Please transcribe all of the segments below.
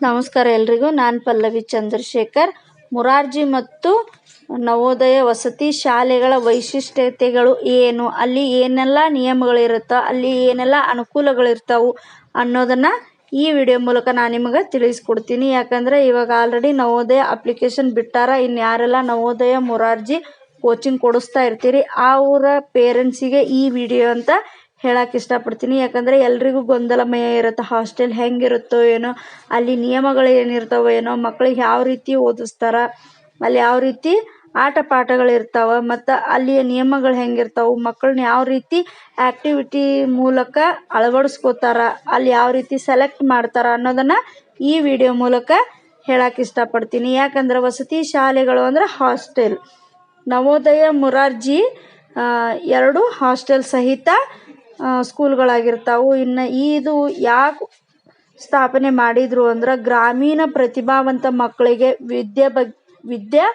ನಮಸ್ಕಾರ ಎಲ್ರಿಗೂ. ನಾನು ಪಲ್ಲವಿ ಚಂದ್ರಶೇಖರ್. ಮುರಾರ್ಜಿ ಮತ್ತು ನವೋದಯ ವಸತಿ ಶಾಲೆಗಳ ವೈಶಿಷ್ಟ್ಯತೆಗಳು ಏನು? ಅಲ್ಲಿ ಏನೆಲ್ಲ ನಿಯಮಗಳಿರುತ್ತೋ ಅಲ್ಲಿ ಏನೆಲ್ಲ ಅನುಕೂಲಗಳಿರ್ತಾವೆ ಅನ್ನೋದನ್ನು ಈ ವಿಡಿಯೋ ಮೂಲಕ ನಾನು ನಿಮಗೆ ತಿಳಿಸ್ಕೊಡ್ತೀನಿ. ಯಾಕಂದರೆ ಇವಾಗ ಆಲ್ರೆಡಿ ನವೋದಯ ಅಪ್ಲಿಕೇಶನ್ ಬಿಟ್ಟಾರ ಇನ್ನು ಯಾರೆಲ್ಲ ನವೋದಯ ಮುರಾರ್ಜಿ ಕೋಚಿಂಗ್ ಕೊಡಿಸ್ತಾ ಇರ್ತೀರಿ ಅವರ ಪೇರೆಂಟ್ಸಿಗೆ ಈ ವಿಡಿಯೋ ಅಂತ ಹೇಳಕ್ಕೆ ಇಷ್ಟಪಡ್ತೀನಿ. ಯಾಕಂದರೆ ಎಲ್ರಿಗೂ ಗೊಂದಲಮಯ ಇರುತ್ತೆ ಹಾಸ್ಟೆಲ್ ಹೆಂಗಿರುತ್ತೋ ಏನೋ, ಅಲ್ಲಿ ನಿಯಮಗಳು ಏನಿರ್ತಾವೋ ಏನೋ, ಮಕ್ಳಿಗೆ ಯಾವ ರೀತಿ ಓದಿಸ್ತಾರ, ಅಲ್ಲಿ ಯಾವ ರೀತಿ ಆಟ ಪಾಠಗಳು ಮತ್ತು ಅಲ್ಲಿಯ ನಿಯಮಗಳು ಹೆಂಗಿರ್ತಾವೆ ಮಕ್ಕಳನ್ನ ಯಾವ ರೀತಿ ಆ್ಯಕ್ಟಿವಿಟಿ ಮೂಲಕ ಅಳವಡಿಸ್ಕೋತಾರ, ಅಲ್ಲಿ ಯಾವ ರೀತಿ ಸೆಲೆಕ್ಟ್ ಮಾಡ್ತಾರ ಅನ್ನೋದನ್ನು ಈ ವಿಡಿಯೋ ಮೂಲಕ ಹೇಳಕ್ಕೆ ಇಷ್ಟಪಡ್ತೀನಿ. ಯಾಕಂದ್ರೆ ವಸತಿ ಶಾಲೆಗಳು ಅಂದರೆ ಹಾಸ್ಟೆಲ್ ನವೋದಯ ಮುರಾರ್ಜಿ ಎರಡು ಹಾಸ್ಟೆಲ್ ಸಹಿತ ಸ್ಕೂಲ್ಗಳಾಗಿರ್ತಾವೆ. ಇನ್ನು ಇದು ಯಾಕೆ ಸ್ಥಾಪನೆ ಮಾಡಿದರು ಅಂದ್ರೆ ಗ್ರಾಮೀಣ ಪ್ರತಿಭಾವಂತ ಮಕ್ಕಳಿಗೆ ವಿದ್ಯೆ ಬಗ್, ವಿದ್ಯೆ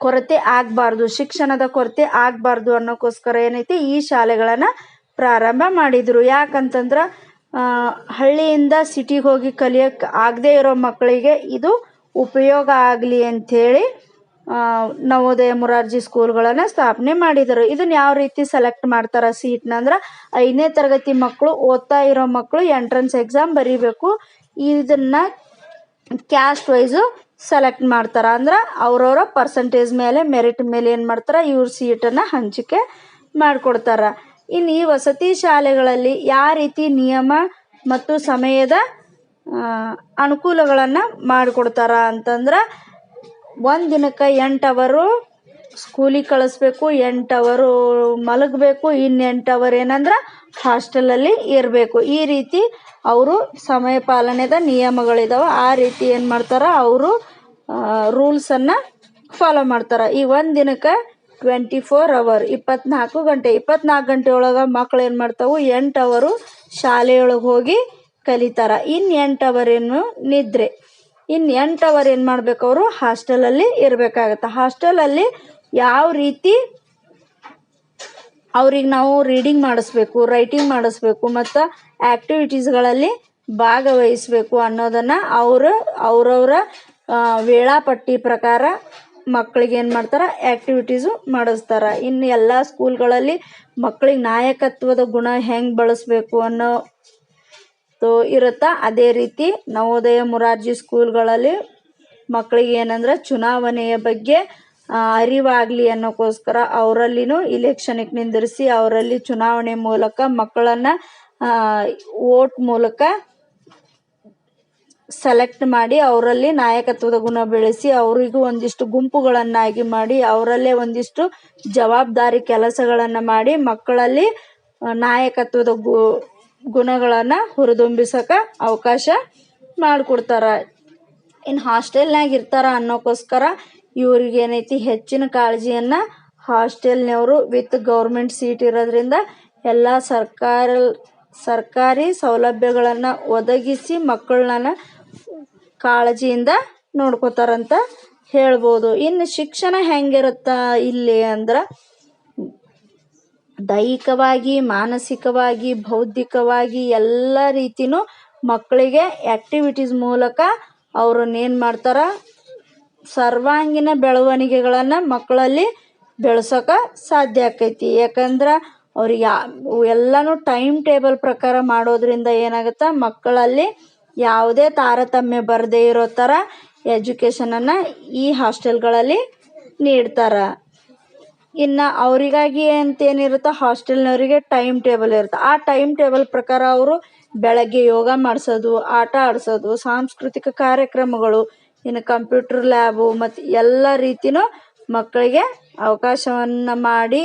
ಕೊರತೆ ಆಗಬಾರ್ದು, ಶಿಕ್ಷಣದ ಕೊರತೆ ಆಗಬಾರ್ದು ಅನ್ನೋಕ್ಕೋಸ್ಕರ ಏನೈತಿ ಈ ಶಾಲೆಗಳನ್ನು ಪ್ರಾರಂಭ ಮಾಡಿದರು. ಯಾಕಂತಂದ್ರೆ ಹಳ್ಳಿಯಿಂದ ಸಿಟಿಗೆ ಹೋಗಿ ಕಲಿಯೋಕ್ಕೆ ಆಗದೇ ಇರೋ ಮಕ್ಕಳಿಗೆ ಇದು ಉಪಯೋಗ ಆಗಲಿ ಅಂಥೇಳಿ ನವೋದಯ ಮುರಾರ್ಜಿ ಸ್ಕೂಲ್ಗಳನ್ನು ಸ್ಥಾಪನೆ ಮಾಡಿದರು. ಇದನ್ನ ಯಾವ ರೀತಿ ಸೆಲೆಕ್ಟ್ ಮಾಡ್ತಾರೆ ಸೀಟ್ನ ಅಂದ್ರೆ ಐದನೇ ತರಗತಿ ಮಕ್ಕಳು ಓದ್ತಾ ಇರೋ ಮಕ್ಕಳು ಎಂಟ್ರೆನ್ಸ್ ಎಕ್ಸಾಮ್ ಬರೀಬೇಕು. ಇದನ್ನು ಕ್ಯಾಸ್ಟ್ ವೈಸು ಸೆಲೆಕ್ಟ್ ಮಾಡ್ತಾರೆ. ಅಂದ್ರೆ ಅವ್ರವ್ರ ಪರ್ಸೆಂಟೇಜ್ ಮೇಲೆ ಮೆರಿಟ್ ಮೇಲೆ ಏನು ಮಾಡ್ತಾರೆ? ಇವ್ರ ಸೀಟನ್ನು ಹಂಚಿಕೆ ಮಾಡಿಕೊಡ್ತಾರೆ. ಇನ್ನು ಈ ವಸತಿ ಶಾಲೆಗಳಲ್ಲಿ ಯಾವ ರೀತಿ ನಿಯಮ ಮತ್ತು ಸಮಯದ ಅನುಕೂಲಗಳನ್ನು ಮಾಡಿಕೊಡ್ತಾರ ಅಂತಂದ್ರೆ ಒಂದು ದಿನಕ್ಕೆ ಎಂಟು ಅವರು ಸ್ಕೂಲಿಗೆ ಕಳಿಸ್ಬೇಕು, ಎಂಟು ಅವರು ಮಲಗಬೇಕು ಇನ್ನು ಎಂಟು ಅವರ್ ಏನಂದ್ರೆ ಹಾಸ್ಟೆಲಲ್ಲಿ ಇರಬೇಕು. ಈ ರೀತಿ ಅವರು ಸಮಯ ಪಾಲನೆದ ನಿಯಮಗಳಿದಾವೆ. ಆ ರೀತಿ ಏನು ಮಾಡ್ತಾರೆ? ಅವರು ರೂಲ್ಸನ್ನು ಫಾಲೋ ಮಾಡ್ತಾರೆ. ಈ ಒಂದು ದಿನಕ್ಕೆ ಟ್ವೆಂಟಿ ಫೋರ್ ಅವರ್ ಇಪ್ಪತ್ನಾಲ್ಕು ಗಂಟೆ ಇಪ್ಪತ್ನಾಲ್ಕು ಗಂಟೆ ಒಳಗೆ ಮಕ್ಳು ಏನು ಮಾಡ್ತಾವು? ಎಂಟು ಅವರು ಶಾಲೆಯೊಳಗೆ ಹೋಗಿ ಕಲಿತಾರೆ. ಇನ್ನು ಎಂಟು ಅವರ್ ಏನು ನಿದ್ರೆ. ಇನ್ನು ಎಂಟು ಅವರ್ ಏನು ಮಾಡ್ಬೇಕು ಅವರು? ಹಾಸ್ಟೆಲಲ್ಲಿ ಇರಬೇಕಾಗತ್ತೆ. ಹಾಸ್ಟೆಲಲ್ಲಿ ಯಾವ ರೀತಿ ಅವ್ರಿಗೆ ನಾವು ರೀಡಿಂಗ್ ಮಾಡಿಸ್ಬೇಕು ರೈಟಿಂಗ್ ಮಾಡಿಸ್ಬೇಕು, ಮತ್ತು ಆ್ಯಕ್ಟಿವಿಟೀಸ್ಗಳಲ್ಲಿ ಭಾಗವಹಿಸಬೇಕು ಅನ್ನೋದನ್ನು ಅವರು ಅವರವರ ವೇಳಾಪಟ್ಟಿ ಪ್ರಕಾರ ಮಕ್ಕಳಿಗೆ ಏನು ಮಾಡ್ತಾರೆ? ಆ್ಯಕ್ಟಿವಿಟೀಸು ಮಾಡಿಸ್ತಾರೆ. ಇನ್ನು ಎಲ್ಲ ಸ್ಕೂಲ್ಗಳಲ್ಲಿ ಮಕ್ಕಳಿಗೆ ನಾಯಕತ್ವದ ಗುಣ ಹೆಂಗೆ ಬಳಸಬೇಕು ಅನ್ನೋ ತೋ ಇರುತ್ತಾ? ಅದೇ ರೀತಿ ನವೋದಯ ಮುರಾರ್ಜಿ ಸ್ಕೂಲ್ಗಳಲ್ಲಿ ಮಕ್ಕಳಿಗೆ ಏನಂದ್ರೆ ಚುನಾವಣೆಯ ಬಗ್ಗೆ ಅರಿವಾಗಲಿ ಅನ್ನೋಕ್ಕೋಸ್ಕರ ಅವರಲ್ಲಿನೂ ಇಲೆಕ್ಷನಿಗೆ ನಿಂದಿರಿಸಿ ಅವರಲ್ಲಿ ಚುನಾವಣೆ ಮೂಲಕ ಮಕ್ಕಳನ್ನು ವೋಟ್ ಮೂಲಕ ಸೆಲೆಕ್ಟ್ ಮಾಡಿ ಅವರಲ್ಲಿ ನಾಯಕತ್ವದ ಗುಣ ಬೆಳೆಸಿ ಅವರಿಗೂ ಒಂದಿಷ್ಟು ಗುಂಪುಗಳನ್ನಾಗಿ ಮಾಡಿ ಅವರಲ್ಲೇ ಒಂದಿಷ್ಟು ಜವಾಬ್ದಾರಿ ಕೆಲಸಗಳನ್ನು ಮಾಡಿ ಮಕ್ಕಳಲ್ಲಿ ನಾಯಕತ್ವದ ಗು ಗುಣಗಳನ್ನು ಹುರಿದುಂಬಿಸಕ ಅವಕಾಶ ಮಾಡಿಕೊಡ್ತಾರ. ಇನ್ನು ಹಾಸ್ಟೆಲ್ನಾಗ ಇರ್ತಾರ ಅನ್ನೋಕ್ಕೋಸ್ಕರ ಇವ್ರಿಗೆ ಏನೈತಿ ಹೆಚ್ಚಿನ ಕಾಳಜಿಯನ್ನು ಹಾಸ್ಟೆಲ್ನವರು ವಿತ್ ಗೌರ್ಮೆಂಟ್ ಸೀಟ್ ಇರೋದ್ರಿಂದ ಎಲ್ಲ ಸರ್ಕಾರ ಸರ್ಕಾರಿ ಸೌಲಭ್ಯಗಳನ್ನು ಒದಗಿಸಿ ಮಕ್ಕಳನ್ನ ಕಾಳಜಿಯಿಂದ ನೋಡ್ಕೋತಾರಂತ ಹೇಳ್ಬೋದು. ಇನ್ನು ಶಿಕ್ಷಣ ಹೆಂಗಿರುತ್ತ ಇಲ್ಲಿ ಅಂದ್ರೆ ದೈಹಿಕವಾಗಿ, ಮಾನಸಿಕವಾಗಿ, ಬೌದ್ಧಿಕವಾಗಿ ಎಲ್ಲ ರೀತಿನೂ ಮಕ್ಕಳಿಗೆ ಆ್ಯಕ್ಟಿವಿಟೀಸ್ ಮೂಲಕ ಅವ್ರನ್ನೇನು ಮಾಡ್ತಾರೆ? ಸರ್ವಾಂಗೀಣ ಬೆಳವಣಿಗೆಗಳನ್ನು ಮಕ್ಕಳಲ್ಲಿ ಬೆಳ್ಸೋಕೆ ಸಾಧ್ಯ ಆಕೈತಿ. ಯಾಕಂದ್ರೆ ಅವ್ರಿಗೆ ಯಾ- ಎಲ್ಲನೂ ಟೈಮ್ ಟೇಬಲ್ ಪ್ರಕಾರ ಮಾಡೋದ್ರಿಂದ ಏನಾಗುತ್ತೆ? ಮಕ್ಕಳಲ್ಲಿ ಯಾವುದೇ ತಾರತಮ್ಯ ಬರದೇ ಇರೋ ಥರ ಎಜುಕೇಷನನ್ನು ಈ ಹಾಸ್ಟೆಲ್ಗಳಲ್ಲಿ ನೀಡ್ತಾರೆ. ಇನ್ನು ಅವರಿಗಾಗಿ ಅಂತೇನಿರುತ್ತೋ ಹಾಸ್ಟೆಲ್ನವರಿಗೆ ಟೈಮ್ ಟೇಬಲ್ ಇರುತ್ತೆ. ಆ ಟೈಮ್ ಟೇಬಲ್ ಪ್ರಕಾರ ಅವರು ಬೆಳಗ್ಗೆ ಯೋಗ ಮಾಡಿಸೋದು, ಆಟ ಆಡಿಸೋದು, ಸಾಂಸ್ಕೃತಿಕ ಕಾರ್ಯಕ್ರಮಗಳು, ಇನ್ನು ಕಂಪ್ಯೂಟರ್ ಲ್ಯಾಬು ಮತ್ತು ಎಲ್ಲ ರೀತಿನೂ ಮಕ್ಕಳಿಗೆ ಅವಕಾಶವನ್ನು ಮಾಡಿ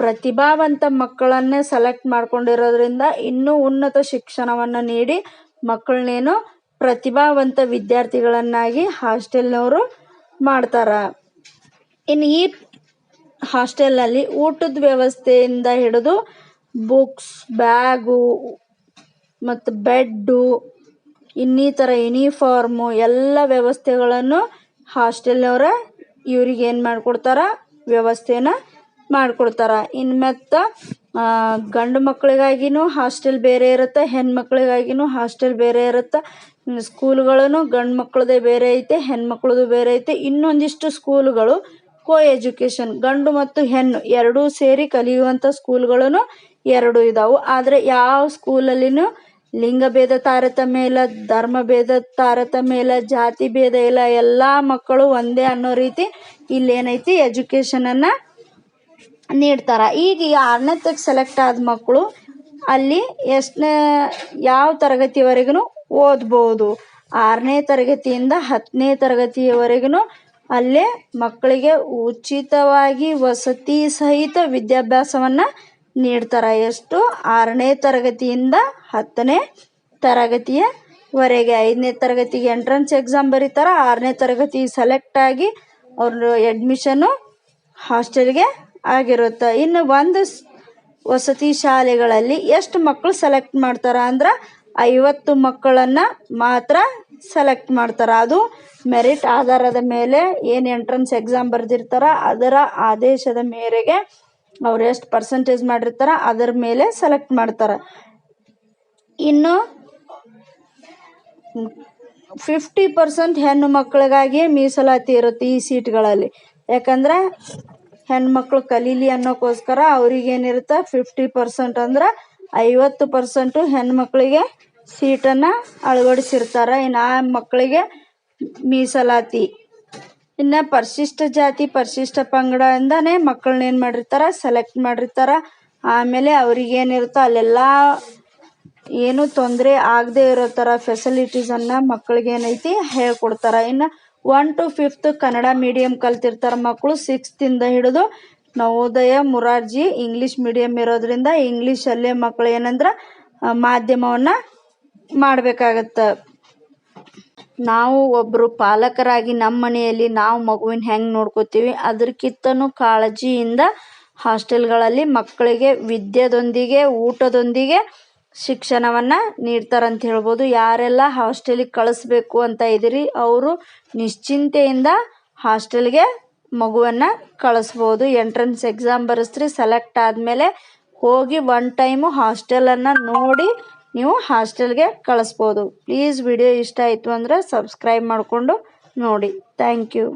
ಪ್ರತಿಭಾವಂತ ಮಕ್ಕಳನ್ನೇ ಸೆಲೆಕ್ಟ್ ಮಾಡ್ಕೊಂಡಿರೋದ್ರಿಂದ ಇನ್ನೂ ಉನ್ನತ ಶಿಕ್ಷಣವನ್ನು ನೀಡಿ ಮಕ್ಕಳನ್ನೇನು ಪ್ರತಿಭಾವಂತ ವಿದ್ಯಾರ್ಥಿಗಳನ್ನಾಗಿ ಹಾಸ್ಟೆಲ್ನವರು ಮಾಡ್ತಾರೆ. ಇನ್ನು ಈ ಹಾಸ್ಟೆಲ್ನಲ್ಲಿ ಊಟದ ವ್ಯವಸ್ಥೆಯಿಂದ ಹಿಡಿದು ಬುಕ್ಸ್, ಬ್ಯಾಗು ಮತ್ತು ಬೆಡ್ಡು, ಇನ್ನಿತರ ಯೂನಿಫಾರ್ಮು, ಎಲ್ಲ ವ್ಯವಸ್ಥೆಗಳನ್ನು ಹಾಸ್ಟೆಲ್ನವರ ಇವ್ರಿಗೆ ಏನು ಮಾಡಿಕೊಡ್ತಾರ? ವ್ಯವಸ್ಥೆನ ಮಾಡ್ಕೊಡ್ತಾರೆ. ಇನ್ನು ಮತ್ತು ಗಂಡು ಮಕ್ಕಳಿಗಾಗಿನೂ ಹಾಸ್ಟೆಲ್ ಬೇರೆ ಇರುತ್ತೆ ಹೆಣ್ಮಕ್ಳಿಗಾಗಿನೂ ಹಾಸ್ಟೆಲ್ ಬೇರೆ ಇರುತ್ತೆ. ಸ್ಕೂಲ್ಗಳೂ ಗಂಡು ಮಕ್ಕಳದೇ ಬೇರೆ ಐತೆ ಹೆಣ್ಮಕ್ಳದು ಬೇರೆ ಐತೆ. ಇನ್ನೊಂದಿಷ್ಟು ಸ್ಕೂಲ್ಗಳು ಕೋ ಎಜುಕೇಷನ್, ಗಂಡು ಮತ್ತು ಹೆಣ್ಣು ಎರಡೂ ಸೇರಿ ಕಲಿಯುವಂಥ ಸ್ಕೂಲ್ಗಳೂ ಎರಡು ಇದಾವೆ. ಆದರೆ ಯಾವ ಸ್ಕೂಲಲ್ಲಿನೂ ಲಿಂಗಭೇದ ತಾರತಮ್ಯ ಇಲ್ಲ ಧರ್ಮ ಭೇದ ತಾರತಮ್ಯ ಇಲ್ಲ, ಜಾತಿ ಭೇದ ಇಲ್ಲ, ಎಲ್ಲ ಮಕ್ಕಳು ಒಂದೇ ಅನ್ನೋ ರೀತಿ ಇಲ್ಲೇನೈತಿ ಎಜುಕೇಷನನ್ನು ನೀಡ್ತಾರೆ. ಈಗ ಆರನೇ ಆರನೇತಕ್ಕೆ ಸೆಲೆಕ್ಟ್ ಆದ ಮಕ್ಕಳು ಅಲ್ಲಿ ಎಷ್ಟನೇ, ಯಾವ ತರಗತಿವರೆಗೂ ಓದ್ಬೋದು. ಆರನೇ ತರಗತಿಯಿಂದ ಹತ್ತನೇ ತರಗತಿಯವರೆಗೂ ಅಲ್ಲೇ ಮಕ್ಕಳಿಗೆ ಉಚಿತವಾಗಿ ವಸತಿ ಸಹಿತ ವಿದ್ಯಾಭ್ಯಾಸವನ್ನು ನೀಡ್ತಾರೆ. ಎಷ್ಟು? ಆರನೇ ತರಗತಿಯಿಂದ ಹತ್ತನೇ ತರಗತಿಯವರೆಗೆ ಐದನೇ ತರಗತಿಗೆ ಎಂಟ್ರೆನ್ಸ್ ಎಕ್ಸಾಮ್ ಬರೀತಾರೆ. ಆರನೇ ತರಗತಿ ಸೆಲೆಕ್ಟ್ ಆಗಿ ಅವರು ಎಡ್ಮಿಷನ್ನು ಹಾಸ್ಟೆಲ್ಗೆ ಆಗಿರುತ್ತೆ. ಇನ್ನು ಒಂದು ವಸತಿ ಶಾಲೆಗಳಲ್ಲಿ ಎಷ್ಟು ಮಕ್ಕಳು ಸೆಲೆಕ್ಟ್ ಮಾಡ್ತಾರೆ ಅಂದ್ರೆ ಐವತ್ತು ಮಕ್ಕಳನ್ನು ಮಾತ್ರ ಸೆಲೆಕ್ಟ್ ಮಾಡ್ತಾರೆ. ಅದು ಮೆರಿಟ್ ಆಧಾರದ ಮೇಲೆ ಏನು ಎಂಟ್ರೆನ್ಸ್ ಎಕ್ಸಾಮ್ ಬರೆದಿರ್ತಾರ, ಅದರ ಆದೇಶದ ಮೇರೆಗೆ ಅವ್ರು ಎಷ್ಟು ಪರ್ಸೆಂಟೇಜ್ ಮಾಡಿರ್ತಾರ, ಅದರ ಮೇಲೆ ಸೆಲೆಕ್ಟ್ ಮಾಡ್ತಾರೆ. ಇನ್ನು ಫಿಫ್ಟಿ ಪರ್ಸೆಂಟ್ ಹೆಣ್ಣು ಮಕ್ಕಳಿಗಾಗಿ ಮೀಸಲಾತಿ ಇರುತ್ತೆ ಈ ಸೀಟ್ಗಳಲ್ಲಿ. ಯಾಕಂದ್ರೆ ಹೆಣ್ಮಕ್ಳು ಕಲೀಲಿ ಅನ್ನೋಕ್ಕೋಸ್ಕರ ಅವ್ರಿಗೇನಿರುತ್ತೆ ಫಿಫ್ಟಿ ಪರ್ಸೆಂಟ್ ಅಂದ್ರೆ ಐವತ್ತು ಪರ್ಸೆಂಟು ಹೆಣ್ಮಕ್ಳಿಗೆ ಸೀಟನ್ನು ಅಳವಡಿಸಿರ್ತಾರ. ಇನ್ನು ಆ ಮಕ್ಕಳಿಗೆ ಮೀಸಲಾತಿ. ಇನ್ನು ಪರಿಶಿಷ್ಟ ಜಾತಿ, ಪರಿಶಿಷ್ಟ ಪಂಗಡದಿಂದನೇ ಮಕ್ಕಳನ್ನ ಏನು ಮಾಡಿರ್ತಾರೆ ಸೆಲೆಕ್ಟ್ ಮಾಡಿರ್ತಾರೆ. ಆಮೇಲೆ ಅವ್ರಿಗೇನಿರುತ್ತೋ ಅಲ್ಲೆಲ್ಲ ಏನು ತೊಂದರೆ ಆಗದೆ ಇರೋ ಥರ ಫೆಸಿಲಿಟೀಸನ್ನು ಮಕ್ಕಳಿಗೆ ಏನೈತಿ ಹೇಳ್ಕೊಡ್ತಾರೆ. ಇನ್ನು one to fifth Kannada medium ಕಲ್ತಿರ್ತಾರೆ ಮಕ್ಕಳು ಸಿಕ್ಸ್ತಿಂದ ಹಿಡಿದು ನವೋದಯ, ಮುರಾರ್ಜಿ ಇಂಗ್ಲೀಷ್ ಮೀಡಿಯಮ್ ಇರೋದ್ರಿಂದ ಇಂಗ್ಲೀಷಲ್ಲೇ ಮಕ್ಕಳು ಏನಂದ್ರೆ ಮಾಧ್ಯಮವನ್ನು ಮಾಡಬೇಕಾಗತ್ತೆ. ನಾವು ಒಬ್ಬರು ಪಾಲಕರಾಗಿ ನಮ್ಮ ಮನೆಯಲ್ಲಿ ನಾವು ಮಗುವಿನ ಹೆಂಗೆ ನೋಡ್ಕೋತೀವಿ ಅದಕ್ಕಿಂತನೂ ಕಾಳಜಿಯಿಂದ ಹಾಸ್ಟೆಲ್ಗಳಲ್ಲಿ ಮಕ್ಕಳಿಗೆ ವಿದ್ಯೆದೊಂದಿಗೆ, ಊಟದೊಂದಿಗೆ ಶಿಕ್ಷಣವನ್ನು ನೀಡ್ತಾರಂತ ಹೇಳ್ಬೋದು. ಯಾರೆಲ್ಲ ಹಾಸ್ಟೆಲಿಗೆ ಕಳಿಸ್ಬೇಕು ಅಂತ ಇದ್ದೀರಿ ಅವರು ನಿಶ್ಚಿಂತೆಯಿಂದ ಹಾಸ್ಟೆಲ್ಗೆ ಮಗುವನ್ನು ಕಳಿಸ್ಬೋದು. ಎಂಟ್ರೆನ್ಸ್ ಎಕ್ಸಾಮ್ ಬರೆಸ್ರಿ, ಸೆಲೆಕ್ಟ್ ಆದಮೇಲೆ ಹೋಗಿ ಒನ್ ಟೈಮು ಹಾಸ್ಟೆಲನ್ನು ನೋಡಿ ನೀವು ಹಾಸ್ಟೆಲ್ಗೆ ಕಳಿಸ್ಬೋದು. ಪ್ಲೀಸ್ ವಿಡಿಯೋ ಇಷ್ಟ ಆಯಿತು ಅಂದರೆ ಸಬ್ಸ್ಕ್ರೈಬ್ ಮಾಡಿಕೊಂಡು ನೋಡಿ. Thank you.